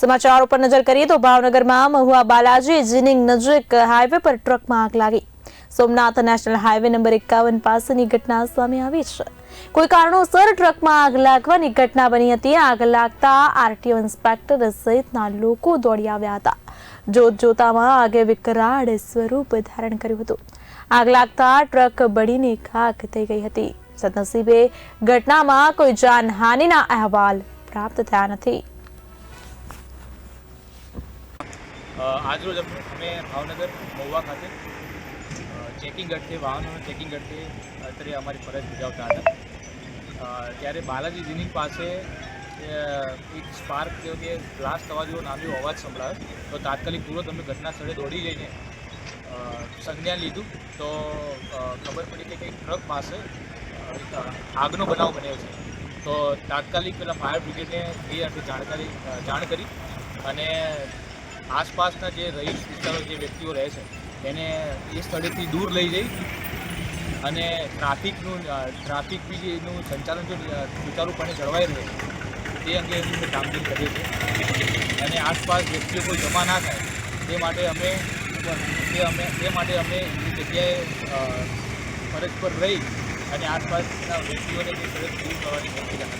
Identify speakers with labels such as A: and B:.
A: સમાચારો પર નજર કરીએ તો ભાવનગરમાં મહુવા બાલાજી જીનિંગ નજીક હાઈવે પર ટ્રકમાં આગ લાગી. સોમનાથ નેશનલ હાઈવે નંબર એકાવન પાસેની ઘટના સામે આવી છે. કોઈ કારણોસર ટ્રકમાં આગ લાગવાની ઘટના બની હતી. આગ લાગતા આરટીઓ ઇન્સ્પેક્ટર સહિતના લોકો દોડી આવ્યા હતા. જોત જોતામાં આગે વિકરાળ સ્વરૂપ ધારણ કર્યું હતું. આગ લાગતા ટ્રક બળીને ખાક થઈ ગઈ હતી. સદનસીબે ઘટનામાં કોઈ જાનહાનિના અહેવાલ પ્રાપ્ત થયા નથી.
B: આજરોજ અમે ભાવનગર મહુવા ખાતે ચેકિંગ અર્થે વાહનોનું ચેકિંગ અર્થે અત્યારે અમારી ફરજ બજાવતા હતા. ત્યારે બાલાજી જીનિંગ પાસે એક સ્પાર્ક જેવો કે બ્લાસ્ટ થવા જેવો નાનો અવાજ સંભળાયો. તો તાત્કાલિક પૂરો તમે ઘટના સ્થળે દોડી જઈને સંજ્ઞા લીધું. તો ખબર પડી કે કંઈક ટ્રક પાસે આગનો બનાવ બન્યો છે. તો તાત્કાલિક પેલા ફાયર બ્રિગેડને એ અંગે જાણકારી જાણ કરી અને આસપાસના જે રહીશ વિસ્તારો, જે વ્યક્તિઓ રહે છે, એને એ સ્થળેથી દૂર લઈ જઈ અને ટ્રાફિકનું ટ્રાફિક બીજીનું સંચાલન જો સુચારુપણે જળવાઈ રહે તે અંગે અમે કામગીરી કરીએ છીએ. અને આસપાસ વ્યક્તિઓ કોઈ જમા ના થાય તે માટે અમે તે અમે તે માટે અમે એ જગ્યાએ ફરજ પર રહી અને આસપાસના વ્યક્તિઓને તે ફરજ દૂર કરવાની પ્રક્રિયા કરી